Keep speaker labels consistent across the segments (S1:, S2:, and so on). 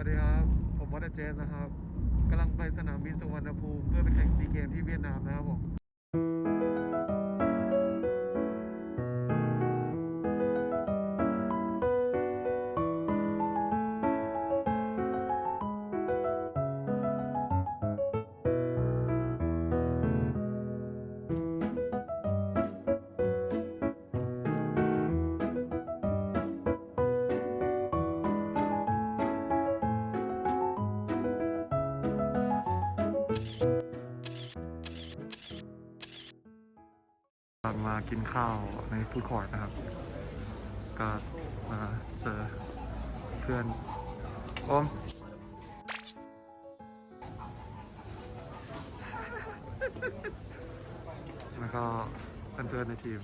S1: วัสดีครับ ผมวัดเจนนะครับกำลังไปสนามบินสุวรรณภูมิเพื่อไปแข่งซีเกมที่เวียดนามนะครับผม ข้าวในฟู้ดคอร์ทนะครับ ก็มาเจอเพื่อนอมแล้วก็เพื่อนๆในทีม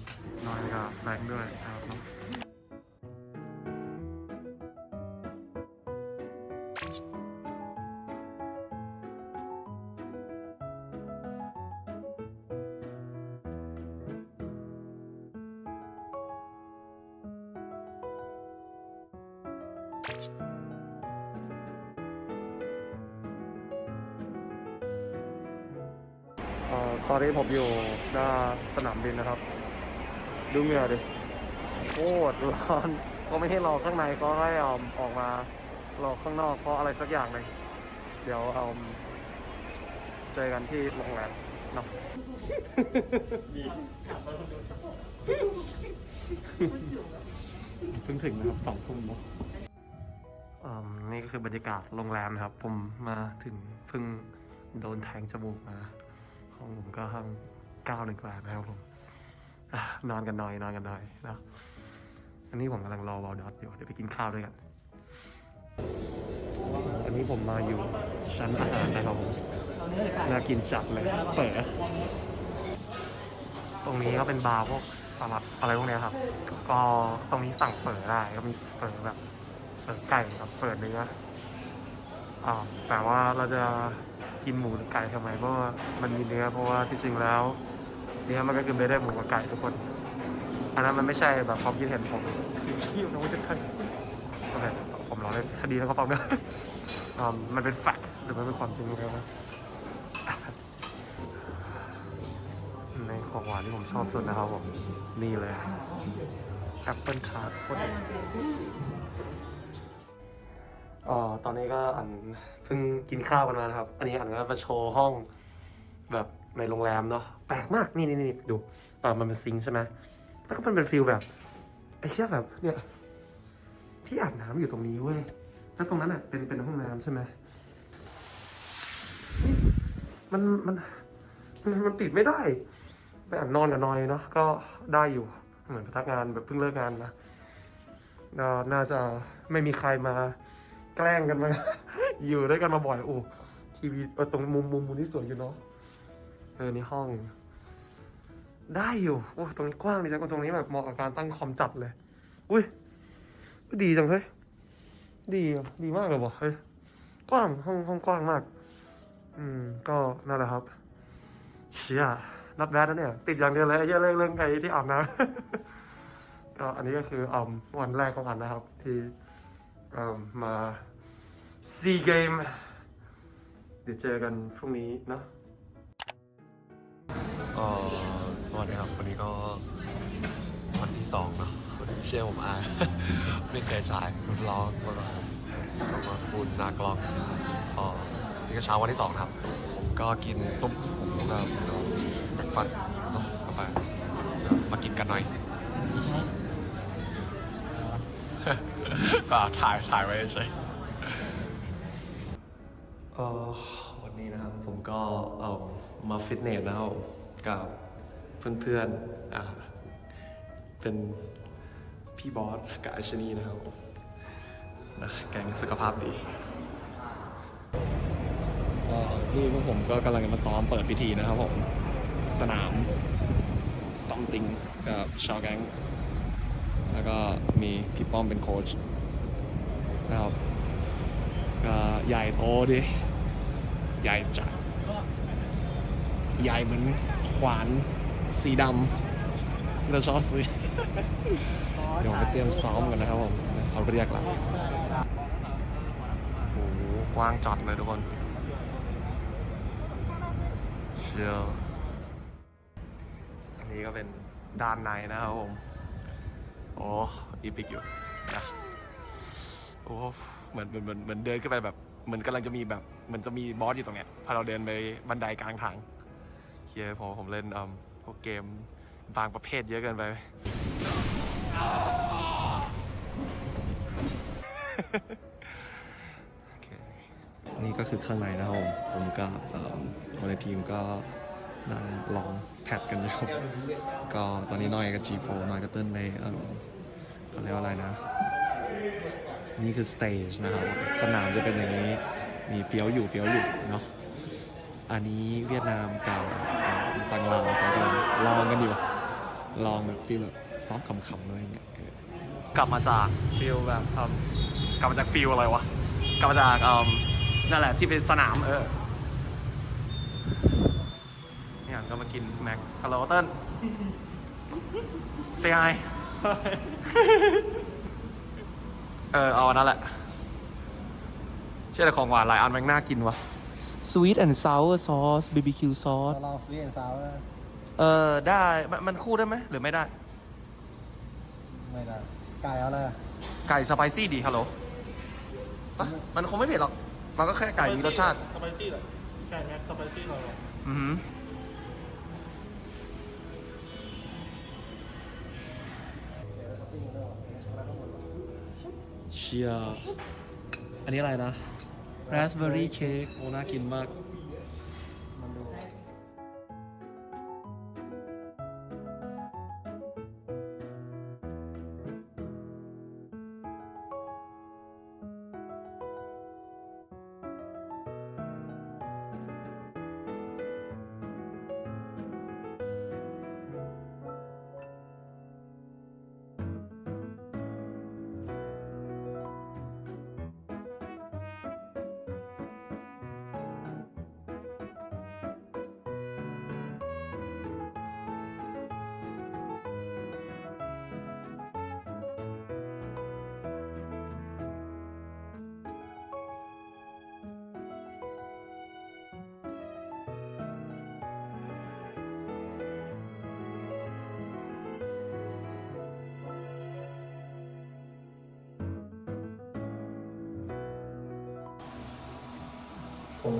S1: น้อยกับแบงค์ด้วยนะครับ นนี้ผมอยู่หน้าสนามบินนะครับ ดูเหงื่อดิโคตรร้อนเขาไม่ให้รอข้างในเขาให้เอาออกมารอข้างนอกเพราะอะไรสักอย่างหนึ่งเดี๋ยวเอาเจอกันที่โรงแรมเนาะเพิ่งถึงนะครับสองทุ่มเนาะอ่านี่ก็คือบรรยากาศโรงแรมนะครับ ผมมาถึงเพิ่งโดนแทงจมูกมา ห้องผมก็ห้องเก้าหนึ่งกว่านะครับผมนอนกันหน่อยนอนกันหน่อยนะอันนี้ผมกำลังรอวอลดอทอยู่เดี๋ยวไปกินข้าวด้วยกัน อันนี้ผมมาอยู่ชั้นอาหารนะครับผมน่ากินจัดเลยเปิดตรงนี้ก็เป็นบาร์พวกสลัดอะไรพวกเนี้ยครับ ก็ตรงนี้สั่งเปิดได้ก็มีเปิดแบบเปิดไก่กับเปิดเนื้ออ่าแต่ว่าเราจะ กินหมูหรือไก่ทำไมเพราะว่ามันมีเนื้อเพราะว่าที่จริงแล้วเนื้อมันก็คือไม่ได้หมูกับไก่ทุกคนอันนั้นมันไม่ใช่แบบความคิดเห็นผมสิ่งที่เราจะคันโอเคผมรอเล่นคดีแล้วก็ฟังเนอะอ่ามันเป็นแฟกต์หรือมันเป็นความจริงครับในของหวานที่ผมชอบสุดนะครับผมนี่เลยแอปเปิลทาร์ตโคตรด็ดเออตอนนี้ก็อันเพิ่งกินข้าวกันมานะครับ อันนี้อันก็มาโชว์ห้องแบบในโรงแรมเนาะแปลกมากนี่นี่นี่ดูเอ่อมันเป็นซิงใช่ไหมแล้วก็มันเป็นฟิลแบบไอ้เชี่ยแบบเนี่ยที่อาบน้ำอยู่ตรงนี้เว้ยแล้วตรงนั้นอะเป็นเป็นห้องน้ำใช่ไหมมันมันมันมันติดไม่ได้ไปอ่านนอนกับนอยเนาะก็ได้อยู่เหมือนพนักงานแบบเพิ่งเลิกงานนะก็น่าจะไม่มีใครมา แกล้งกันมา อยู่ด้วยกันมาบ่อยโอ้ทีวีเออตรงมุมมุมมุมนี้สวยอยู่เนาะเออนี่ห้อง ได้อยู่โอ้ตรงนี้กว้างดีจังตรงนี้แบบเหมาะกับการตั้งคอมจัดเลย อุ้ยดีจังเฮ้ยดีดีมากเลยว่ะเฮ้ยกว้างห้องห้องกว้างมาก อืม ก็นั่นแหละครับเชี่ยนับแบดนะเนี่ย ติดอย่างเดียวเลยอ้เหี้ยเรื่องเรื่องไอ้ที่อาบน้ำก็อันนี้ก็คืออ่าวันแรกของอันนะครับ ที่ มาซีเกมเดี๋ยวเจอกันพรุ่งนี้เนอะ
S2: เอ่อสวัสดีครับ วันนี้ก็วันที่สองเนอะวันนี้เชื่อผมอาไม่เคยถ่ายวล็อกแล้วก็ลงมาพูดหนากล้องเอ่อนี่ก็เช้าวันที่สองนะครับ ผมก็กินส้มผมกับเบรคฟาสต์เนาะกาแฟเดี๋ยวมากินกันหน่อย ก็ถ่ายถ่ายไว้เฉยเอ่อวันนี้นะครับผมก็เอามาฟิตเนสนะครับกับเพื่อนๆอ่าเป็นพี่บอสกับไอชนีนะครับนะแกงสุขภาพดี
S1: ก็นี่พวกผมก็กำลังจะมาซ้อมเปิดพิธีนะครับผม สนามสตอมติงกับชาวแก๊ง แล้วก็มีพี่ป้อมเป็นโค้ชนะครับก็ใหญ่โตดิ ใหญ่จัด ใหญ่เหมือนขวานสีดำเราชอบซื้อ เดี๋ยวไปเตรียมซ้อมกันนะครับผมเขาเรียกแล้วโอ้โห
S3: กว้างจัดเลยทุกคนเชียวอันนี้ก็เป็นด้านในนะครับผม โอ้อีพิกอยู่นะโอ้เหมือนเหมือนเหมือนเหมือนเดินขึ้นไปแบบเหมือนกำลังจะมีแบบเหมือนจะมีบอสอยู่ตรงเนี้ยพอเราเดินไปบันไดกลางทางเฮียผมผมเล่นอืมพวกเกมบางประเภทเยอะเกินไปโอเคนี่ก็คือข้างในนะครับผมผมกับคนในทีมก็ นั่งลองแพทกันอยู่ก็ตอนนี้น้อยกับจีโฟน้อยกับเติ้ลในเอิ่มเขาเรียกว่าอะไรนะ นี่คือสเตจนะครับสนามจะเป็นอย่างนี้ มีเฟี้ยวอยู่เฟี้ยวอยู่เนาะอันนี้เวียดนามกับปังลาวเขากำลังลองกันอยู่ลองแบบฟีลแบบซ้อมขำๆอะไรเงี้ยกลับมาจากฟีลแบบกลับมาจากฟีลอะไรวะกลับมาจากเอิ่มนั่นแหละที่เป็นสนามเออ ก็มากินแม็กฮัลโหลเติ้ลเซฮายเออ เอาอันนั้นแหละ เชื่อแต่ของหวานหลายอันแม่งน่ากินวะ Sweet and sour sauce BBQ
S4: เรา
S3: sauce
S4: ลองสวีทแอนด์ซาว
S3: เออ ได้มันมันคู่ได้ไหมหรือไม่ได้
S4: ไม่ได้ไก่เอาอะไรอะ
S3: ไก่สไปซี่ดีฮัลโหลปะมันคงไม่เผ็ดหรอก มันก็แค่ไก่มีรสชาติ
S5: สไปซี่เหรอใช่แม็กสไปซี่หน่อยเหรอ
S3: อือหือ ชียอันนี้อะไรนะ raspberry cake โอ้น่ากินมาก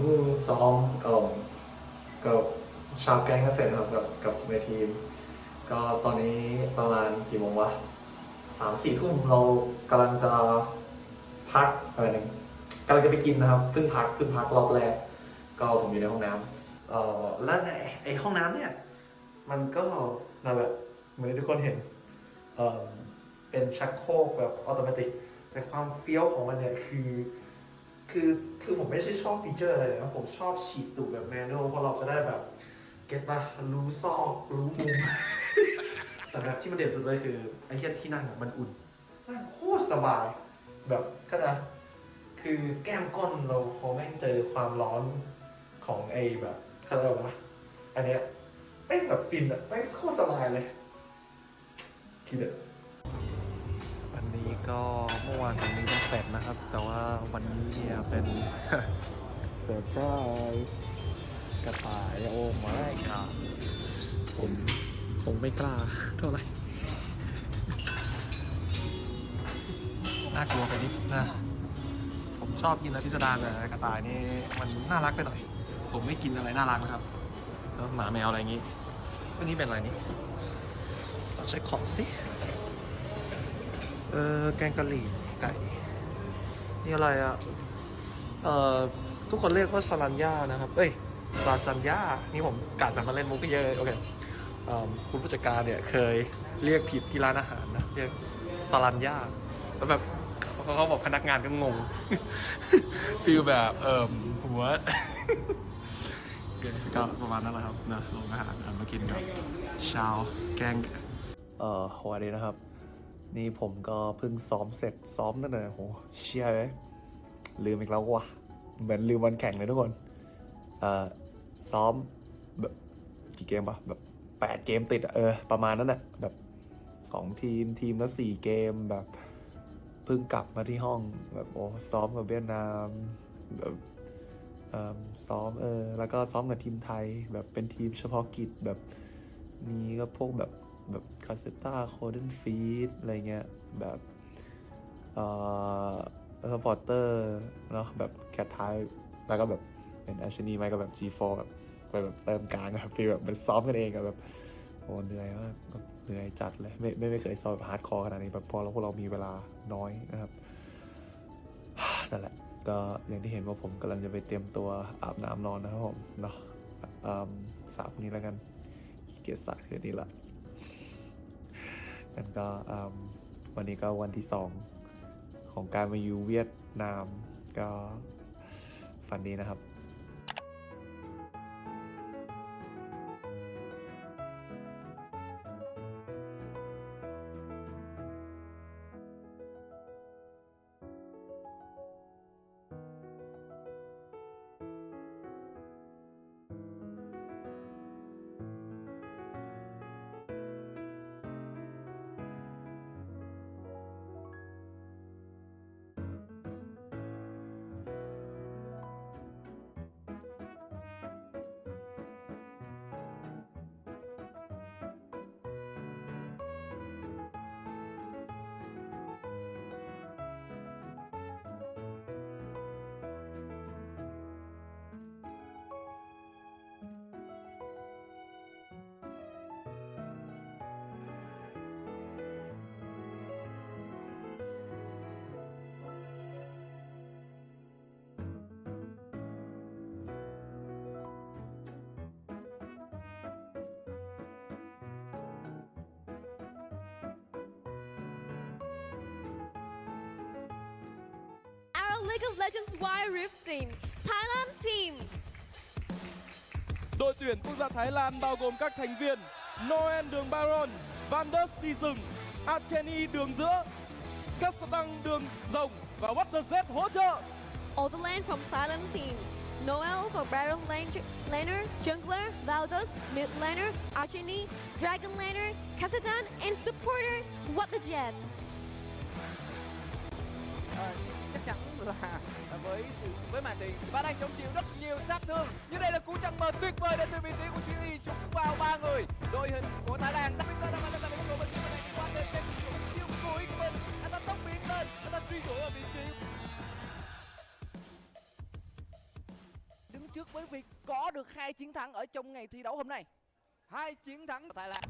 S6: เพิ่งซ้อมเอ่อกับชาวแก๊งก็เสร็จครับกับกับในทีม ก็ตอนนี้ประมาณกี่โมงวะสามสี่ทุ่มเรากำลังจะพักอะไรหนึ่งกำลังจะไปกินนะครับเพิ่งพักเพิ่งพักรอบแรกก็ผมอยู่ในห้องน้ำเอ่อและในไอห้องน้ำเนี่ย มันก็นั่นแหละเหมือนที่ทุกคนเห็นเอ่อเป็นชักโครกแบบอัตโนมัติแต่ความเฟี้ยวของมันเนี่ยคือ คือคือผมไม่ใช่ชอบฟีเจอร์อะไรเลยนะผมชอบฉีดตูดแบบแมนนวลเพราะเราจะได้แบบ เก็ตปะรู้ซอกรู้มุม แต่แบบที่มันเด่นสุดเลยคือ ไอ้เหี้ยที่นั่งอะมันอุ่น นั่งโคตรสบาย แบบก็จะคือแก้มก้นเราพอแม่งเจอความร้อนของไอ้แบบเขาเรียกว่าอะไรวะอันเนี้ยแม่งแบบฟินอะแม่งโคตรสบายเลยทีเด็ด
S3: ก็เมื่อวานตรงนี้ต้องเสร็จนะครับ แต่ว่าวันนี้เนี่ยเป็นเซอร์ไพรส์กระต่ายโอ้ไม่ค่ะผมคงไม่กล้าเท่าไหร่น่ากลัวไปนิดนะ ผมชอบกินอะไรพิสดารแต่กระต่ายนี่มันน่ารักไปหน่อย ผมไม่กินอะไรน่ารักนะครับแล้วหมาแมวอะไรอย่างงี้วันนี้เป็นอะไรนี่เราเช็คของสิ เออแกงกะหรี่ไก่ นี่อะไรอะ เอ่อ ทุกคนเรียกว่าซาลันย่านะครับ เอ้ยลาซานย่านี่ผมกาจะมาเล่นมุกก็เยอะเลยโอเคเอิ่มคุณผู้จัดการเนี่ยเคยเรียกผิดที่ร้านอาหารนะ เรียกซาลันย่าแล้วแบบเขาบอกพนักงานก็งงฟีลแบบเอ่มหัวก็ประมาณนั้นแหละครับนะโรงอาหารมากินกับชาวแกงเอ่อวันนี้นะครับ นี่ผมก็เพิ่งซ้อมเสร็จซ้อมตั้งแต่โหเชียเลยลืมอีกแล้วว่ะเหมือนลืมวันแข่งเลยทุกคน เอ่อซ้อมแบบกี่เกมปะแบบแปดเกมติดอะเออประมาณนั้นแหละแบบสองทีมทีมละสี่เกมแบบเพิ่งกลับมาที่ห้องแบบโอ้ซ้อมกับเวียดนามแบบเอิ่มซ้อมเออแล้วก็ซ้อมกับทีมไทยแบบเป็นทีมเฉพาะกิจแบบนี้ก็พวกแบบ แบบคาเซต้าโคเดนฟีดอะไรเงี้ยแบบเอ่อสปอร์เตอร์เนาะแบบแคทไทแล้วก็แบบเป็นแอชนีไม่ก็แบบ G4 แบบไปแบบเติมกลางอะฟีลแบบมันซ้อมกันเองอะแบบโอ้เหนื่อยมากเหนื่อยจัดเลยไม่ไม่ไม่เคยซ้อมแบบฮาร์ดคอร์ขนาดนี้แบบพอเราพวกเรามีเวลาน้อยนะครับนั่นแหละก็อย่างที่เห็นว่าผมกำลังจะไปเตรียมตัวอาบน้ำนอนนะครับผมเนาะอืมสระพรุ่งนี้แล้วกันขี้เกียจสระคืนนี้ละ กันก็วันนี้ก็วันที่สองของการมาอยู่เวียดนามก็ฝันดีนะครับ
S7: League of Legends Wild Rift Team Thailand Team
S8: Đội tuyển quốc gia Thái Lan bao gồm các thành viên Noel đường Baron, Van der đi rừng, Arkeni đường giữa, Kassatang đường rồng và Water Z hỗ trợ.
S7: Overland from Thailand Team Noel for Baron Lan- Laner, Jungler, Valdos, Mid Laner, Archini, Dragon Laner, Kazadan, and Supporter What the Jets
S9: là với sự với màn thì ba đang chống chịu rất nhiều sát thương nhưng đây là cú chặn mờ tuyệt vời đến từ vị trí của Siri chúng vào ba người đội hình của Thái Lan đã Victor đang là tại của bên kia bên này qua tên sẽ sử dụng chiêu cuối của mình anh ta tốc biến lên anh ta truy đuổi ở vị trí đứng trước với việc có được hai chiến thắng ở trong ngày thi đấu hôm nay hai chiến thắng của Thái Lan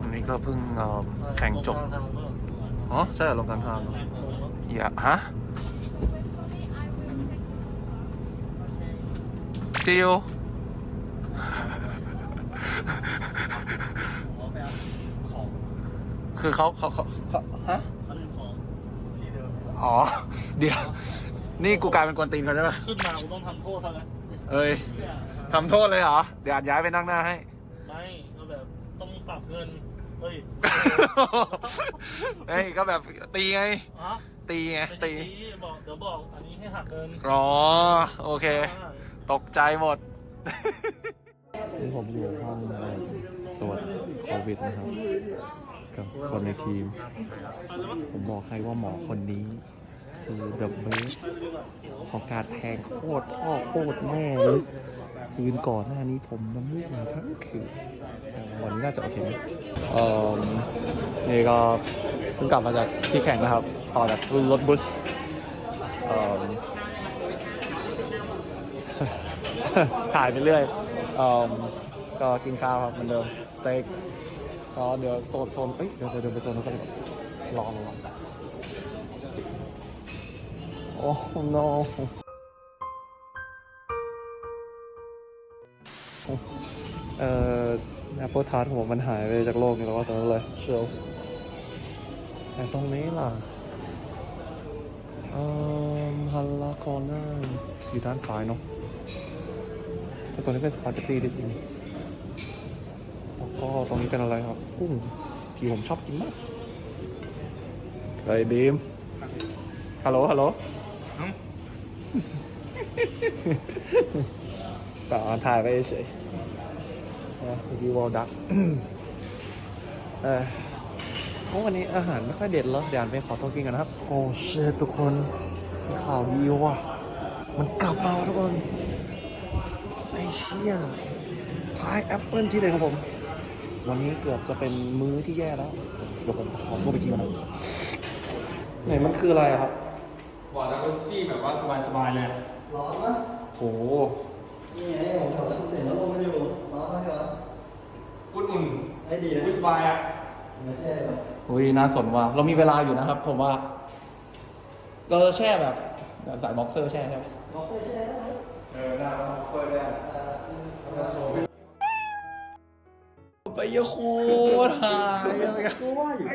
S3: วันนี้ก็เพิ่งเอ่อแข่งจบ อ๋อ ใช่เหรอลงกลางทางเหรออย่าฮะ see you คือเขาเขาเขาเขาฮะอ๋อ เดี๋ยว นี่กูกลายเป็นกวนตีนเขาใช่ปะ
S5: ขึ้นมากูต้องทำโทษเท่านั้น
S3: เอ้ยทำโทษเลยเหรอ เดี๋ยวอาจย้ายไปนั่งหน้าให้
S5: ไม่ก็แบบต้องปรับเงินเฮ้ย
S3: เฮ้ย ก็แบบตีไง
S5: อ๋อ
S3: ตีไง
S5: ไม่
S3: ตี
S5: ใช่บอกเดี๋ยวบอกอันนี้ให้หักเงิน
S3: อ๋อ โอเค
S5: อ่า
S3: ตกใจหมดนี่ผมอยู่ห้องตรวจโควิดนะครับ กับคนในทีม ผมบอกให้ว่าหมอคนนี้ คือเดอะเบสของการแทงโคตรพ่อโคตรแม่เลยคืนก่อนหน้านี้ผมมันไม่มาทั้งคืนแต่วันนี้น่าจะโอเคนะเอ่อนี่ก็เพิ่งกลับมาจากที่แข่งนะครับ ต่อจากรถบัสเอ่อ ถ่ายไปเรื่อยก็กินข้าวครับเหมือนเดิมสเต็กก็เดี๋ยวโซนโซนเอ้ยเดี๋ยวเดี๋ยวเดี๋ยวไปโซนนู้นกันดีกว่ารอรอรอโอ้ no เอ่อ Apple Tart ของผมมันหายไปจากโลกนี้แล้วว่าตอนนั้นเลยเชียวแต่ตรงนี้ล่ะเอ่อฮัลลาคอร์เนอร์อยู่ด้านซ้ายเนาะ แต่ตัวนี้เป็นสปาเกตตี้ได้จริง แล้วก็ตรงนี้เป็นอะไรครับ กุ้งที่ผมชอบกินมากเฮ้ยบีม ฮัลโหล ฮัลโหลเปล่าถ่ายไปเฉยๆนะเมื่อกี้วอลดักเออเพราะวันนี้อาหารไม่ค่อยเด็ดแล้วเดี๋ยวอ่านไปขอตัวกินกันนะครับ โอ้เชตทุกคนมีข่าวดีว่ะ มันกลับมา ชี่ยพายแอปเปิลที่เด่นของผม วันนี้เกือบจะเป็นมื้อที่แย่แล้ว เดี๋ยวผมขอตัวไปกินมันหน่อยไหนมันคืออะไรอะครับ
S5: บอกแล้วก็ที่แบบว่าสบายๆเลย
S4: ร้อนปะ
S3: โอ้
S4: นี่ไงผมถอดแล้วผมเห็นแล้วลมมันอยู่ร้อนปะเหรอ
S5: อุ่น
S4: ไอ้ดี
S5: ๆ
S4: นะ
S5: อุ้ยสบายอะ
S4: ไม่ใช่หรอ
S3: อุ้ยน่าสนว่ะเรามีเวลาอยู่นะครับ ผมว่า เราจะแช่แบบสายบ็อกเซอร์แช่ใช่ไหม
S4: บอกเสื้อใช่ไหม
S5: เออได้เฟิร์นได้
S3: ไปยโคตรหายอะไรกัน
S4: กูว่าอยู่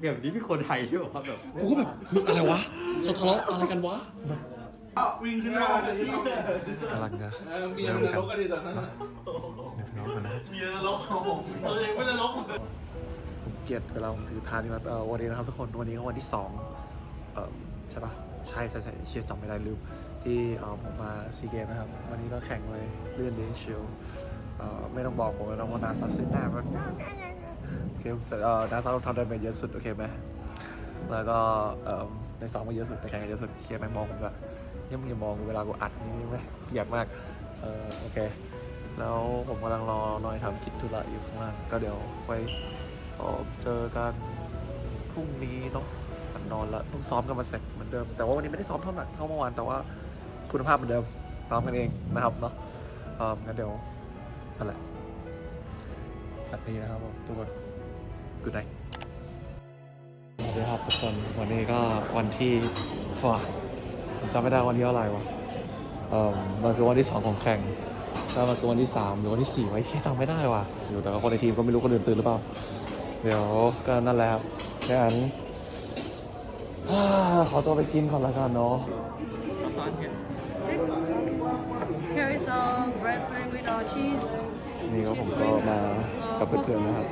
S10: เดี๋ยวนี้มีคนไทยใช่ไหมครับแบบ
S3: กูก็แบบมึงอะไรวะเขาทะเลาะอะไรกันวะ
S5: วิ่งขึ้นมาเลยที่เรา
S2: กำลังจะ
S5: เออเมียมันนรกกันดีตอนนั้น
S2: เดี๋ยวทะเลาะกันนะ
S5: เมียนรกเขาผมตัวเองไม่นรก
S3: ผมเกลียดเวลาผมถือทานนี่มาเออวันนี้นะครับทุกคนวันนี้ก็วันที่สองเออใช่ปะใช่ใช่ใช่เชียร์จำไม่ได้ลืมที่เออผมมาซีเกมนะครับ วันนี้ก็แข่งเลยเลื่อนเดนชิล เออไม่ต้องบอกผมแล้วนะว่านาซาซื้อหน้ามันโอเคผมเสร็จเออนาซาต้องทำได้ไปเยอะสุดโอเคไหมแล้วก็เออในสองก็เยอะสุดในแข่งเยอะสุดเคลียร์ไหมมองผมก็ยังมึงอย่ามองเวลากูอัดนี่ไหมเกลียดมากเออโอเค แล้วผมกำลังรอน้อยทำคิดธุระอยู่ข้างล่างก็เดี๋ยวไปเอ่อเจอกันพรุ่งนี้เนาะนอนละต้องซ้อมกันมาเสร็จเหมือนเดิม แต่ว่าวันนี้ไม่ได้ซ้อมเท่าหนักเท่าเมื่อวานแต่ว่าคุณภาพเหมือนเดิมซ้อมกันเองนะครับเนาะเอองั้นเดี๋ยว นั่นแหละฝันดีนะครับผมทุกคนกูได้สวัสดีครับทุกคนวันนี้ก็วันที่ฝาจำไม่ได้วันที่เท่าไหร่วะเออมันคือวันที่สองของแข่งแล้วมันคือวันที่สามหรือวันที่สี่ไว้ที่จำไม่ได้ว่ะอยู่แต่คนในทีมก็ไม่รู้คนอื่นตื่นหรือเปล่าเดี๋ยวก็นั่นแหละครับดังนั้นขอตัวไปกินก่อนละกันเนาะ
S11: Here is our bread pan with our cheese.
S3: นี่ก็ผมก็มากับเพื่อนๆนะครับ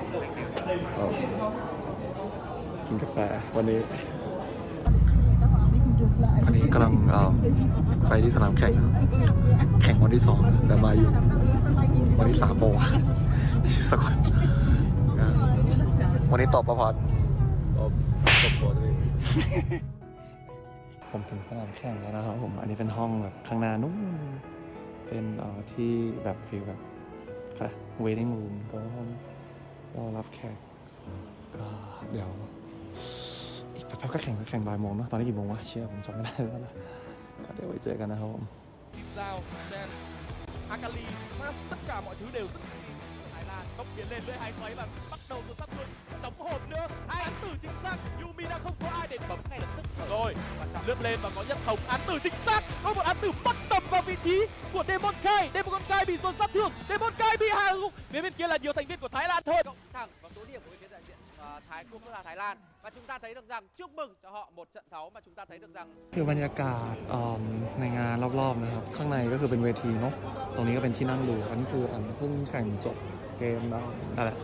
S3: เอ่อกินกาแฟวันนี้อันนี้กำลังเอ่อไปที่สนามแข่งนะครับแข่งวันที่สองแต่มาอยู่วันที่สามโมงสักคนอ่าวันนี้ตอบประพอด
S2: ตบหัวตัวเอง
S3: ผมถึงสนามแข่งแล้วนะครับผม อันนี้เป็นห้องแบบข้างหน้านู้น เป็นที่แบบฟิลแบบค่ะ waiting room ก็ห้องรอรับแขกก็เดี๋ยว อีกแป๊บก็แข่งก็แข่งบ่ายโมงเนาะตอนนี้กี่โมงวะเชื่อผมจำไม่ได้แล้วนะก็เดี๋ยวไว้เจอกันนะครับผม
S8: จินดาวแดนอากาลีมาส tất cả mọi thứ đều rất là Thái Lan tốc biến lên với hai xoáy và bắt đầu từ sắp luôn đóng tử chính xác Yumi đang không có ai để bấm ngay lập tức rồi lướt lên và có nhất thống án tử chính xác có một án tử bắt tầm vào vị trí của Demon Kai Demon Kai bị dồn sát thương Demon Kai bị hạ gục phía bên kia là nhiều thành viên của Thái Lan thôi
S9: thẳng vào số điểm của bên phía đại diện ờ, Thái quốc gia Thái Lan và chúng ta thấy được rằng chúc mừng cho họ một trận thắng mà chúng ta thấy được rằng
S3: คือบรรยากาศเอิ่มในงานรอบๆนะครับ ข้างในก็คือเป็นเวทีเนาะตรงนี้ก็เป็นที่นั่งดู อันนี้คืออันเพิ่งแข่งจบ เกมแล้วนั่นแหละ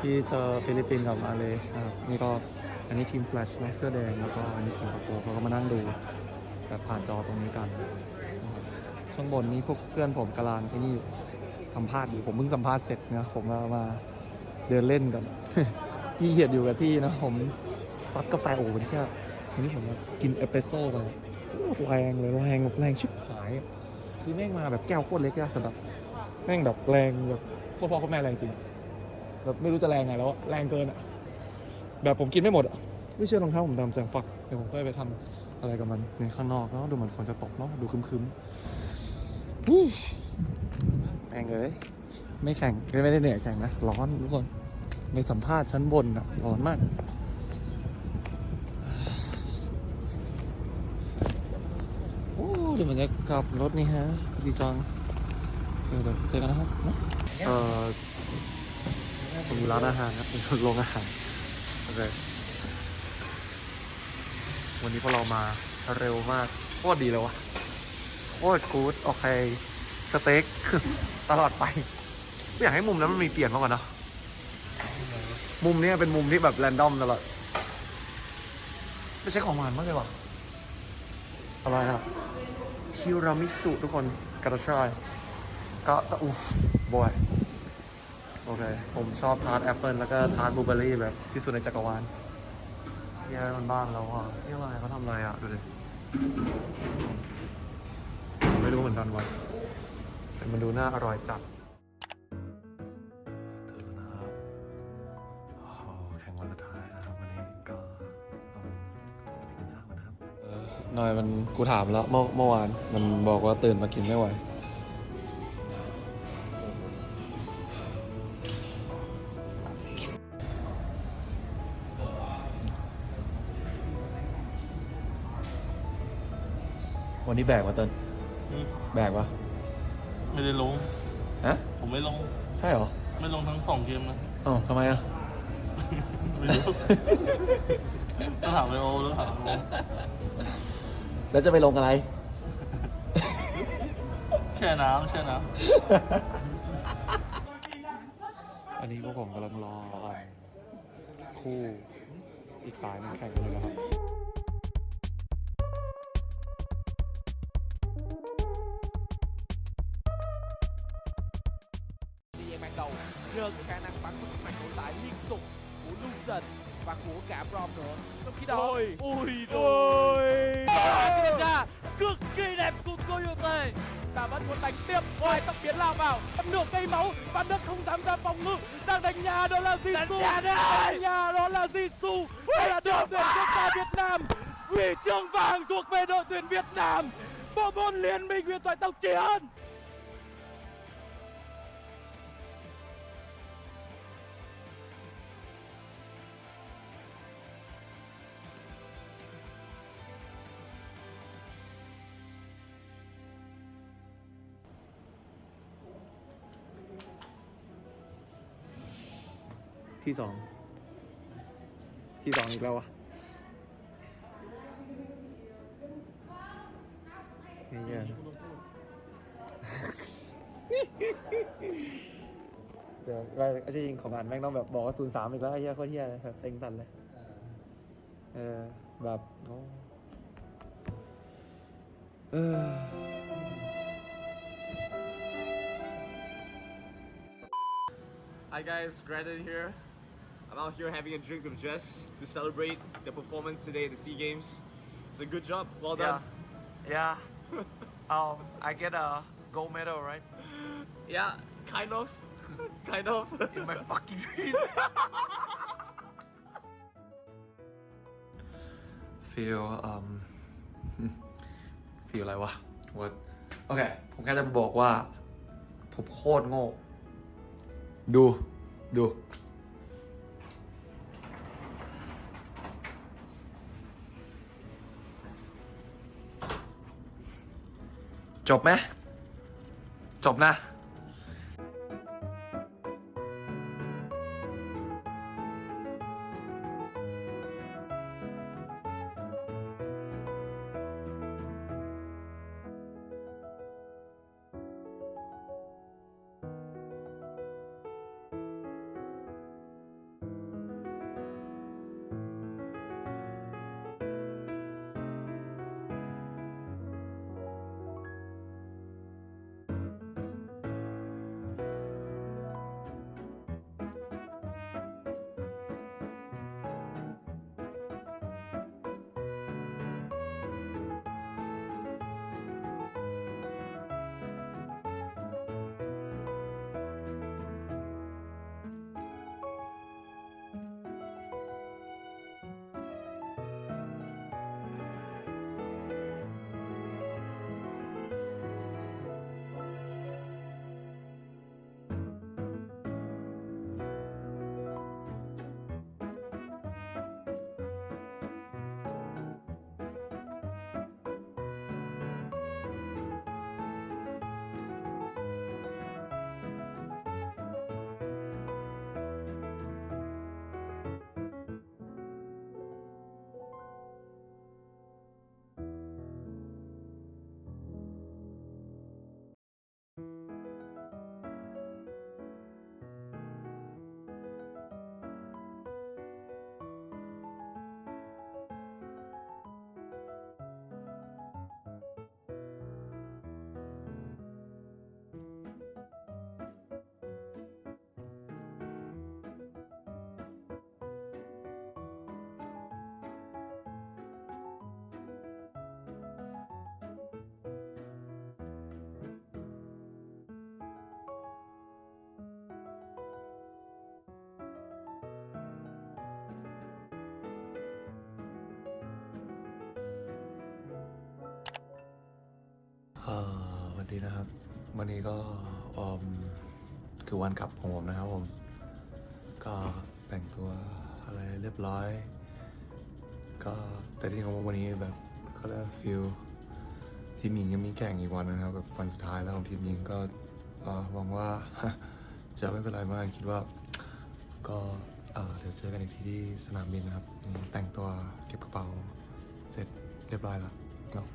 S3: ที่เจอฟิลิปปินส์กับมาเลยนะครับนี่ก็อันนี้ทีมแฟลชเสื้อแดงแล้วก็อันนี้สิงคโปร์เขาก็มานั่งดูแบบผ่านจอตรงนี้กันนะครับข้างบนนี้พวกเพื่อนผมกำลังไอ้นี่สัมภาษณ์อยู่ผมเพิ่งสัมภาษณ์เสร็จนะผมก็มาเดินเล่นกันพี่เหียดอยู่กับที่นะผมซัดกาแฟโอ้โหเที่ยวันนี้ผมกินเอสเปรสโซ่ไปแรงเลยแรงแบบแรงชิบหาย คือแม่งมาแบบแก้วโคตรเล็กอะแต่แบบ แม่งแบบแรงแบบโคตรพ่อโคตรแม่แรงจริงแบบไม่รู้จะแรงไงแล้วอะแรงเกินอะแบบผมกินไม่หมดอะไม่เชื่อรองเท้าผมดำแสงฝักเดี๋ยวผมก็ไปทำอะไรกับมันในข้างนอกเนาะดูเหมือนฝนจะตกเนาะดูครึมๆอู้แม่งเลยไม่แข่งไม่ได้เหนื่อยแข่งนะร้อนทุกคนไปสัมภาษณ์ชั้นบนอะร้อนมากโอ้เดี๋ยวมันจะกลับรถนี่ฮะดีจัง เออเดี๋ยวเจอกันนะครับเออผมอยู่ร้านอาหารครับเป็นโรงอาหารโอเควันนี้พวกเรามาเร็วมากโคตรดีเลยวะโคตรกู๊ดโอเคสเต็กตลอดไปไม่อยากให้มุมนั้นมันมีเปลี่ยนมากกว่านะมุมนี้เป็นมุมที่แบบแรนดอมตลอดไม่ใช่ของหวานมากเลยว่ะอร่อยครับคิรามิสุทุกคนกระชาย ก็อู้บอยโอเค ผมชอบทาร์ตแอปเปิลแล้วก็ทาร์ตบลูเบอร์รี่แบบที่สุดในจักรวาลเฮียมันบ้านล้วอะเฮียอะไรเขาทำอะไรอะ ดูดิ ไม่รู้เหมือนกันวันแต่มันดูน่าอร่อยจัดนายมันกูถามแล้วเมื่อเมื่อวาน มันบอกว่าตื่นมากินไม่ไหว วันนี้แบกมาเติ้ล
S5: อืม
S3: แบกปะ
S5: ไม่ได้ลง
S3: ฮะ
S5: ผมไม่ลง
S3: ใช่เหรอ
S5: ไม่ลงทั้งสองเกมนะ
S3: อ๋อทำไมอะ
S5: ไม่รู้ ต้องถามไอโอหรือถามโอ
S3: แล้วจะไปลงอะไร
S5: แช่น้ำแช่น้
S3: อันนี้พวกผมกำลังรอคู่อีกสายหนึงแข่งกันเลยนะครับ
S8: nhờ cái khả năng bắn của sức mạnh nội tại liên tục của Lucian và của cả Brom nữa. Trong khi đó ôi. ôi. Ôi ra cực kỳ đẹp của Coyote ta vẫn muốn đánh tiếp ôi tóc biến lao vào nửa cây máu và nước không dám ra phòng ngự. Đang đánh nhà đó là Jisoo. Đánh nhà đó là Jisoo. Đây là đội tuyển quốc gia Việt Nam. Huy chương vàng thuộc về đội tuyển Việt Nam. Bộ môn liên minh huyền thoại tộc chiến
S3: ที่สอง ที่สองอีกแล้ววะนี่เงี้ยเดี๋ยวก็จริงของอันแม่งต้องแบบบอกว่าศูนย์สามอีกแล้วไอ้เหี้ยโคตรเหี้ยเลยแบบเซ็งตันเลย เออ แบบโอ้เออ
S10: Hi guys, Brandon here. I'm out here having a drink with Jess to celebrate the performance today at the SEA Games. It's a good job. Well done.
S4: Yeah. um, I get a gold medal, right?
S10: Yeah, kind of. kind of.
S4: In my fucking dreams.
S3: ฟีลอืม ฟีลอะไรวะว่าโอเค ผมแค่จะบอกว่า ผมโคตรโง่ ดู ดู จบไหมจบนะ ดีนะครับ วันนี้ก็อืมคือวันกลับของผมนะครับผม ก็แต่งตัวอะไรเรียบร้อย ก็แต่ที่ของผมวันนี้แบบเขาเรียกฟิลทีมหญิงยังมีแข่งอีกวันนะครับแบบวันสุดท้ายแล้วของทีมหญิงก็หวังว่าจะไม่เป็นไรมากคิดว่า ก็เดี๋ยวเจอกันอีกทีที่สนามบินนะครับ แต่งตัวเก็บกระเป๋าเสร็จเรียบร้อยแล้วเนาะ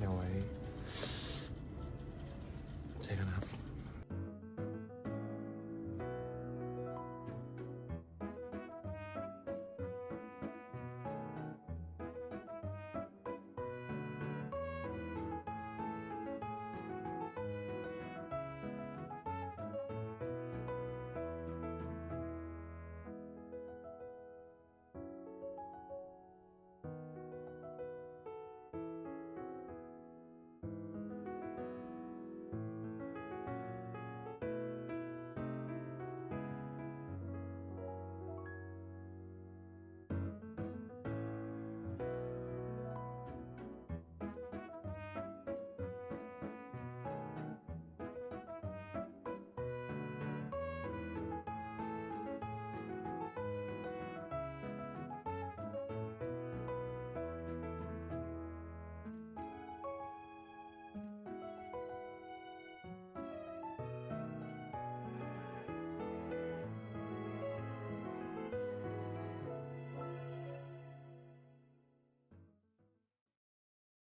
S3: เดี๋ยวไว้ เจอกันนะครับ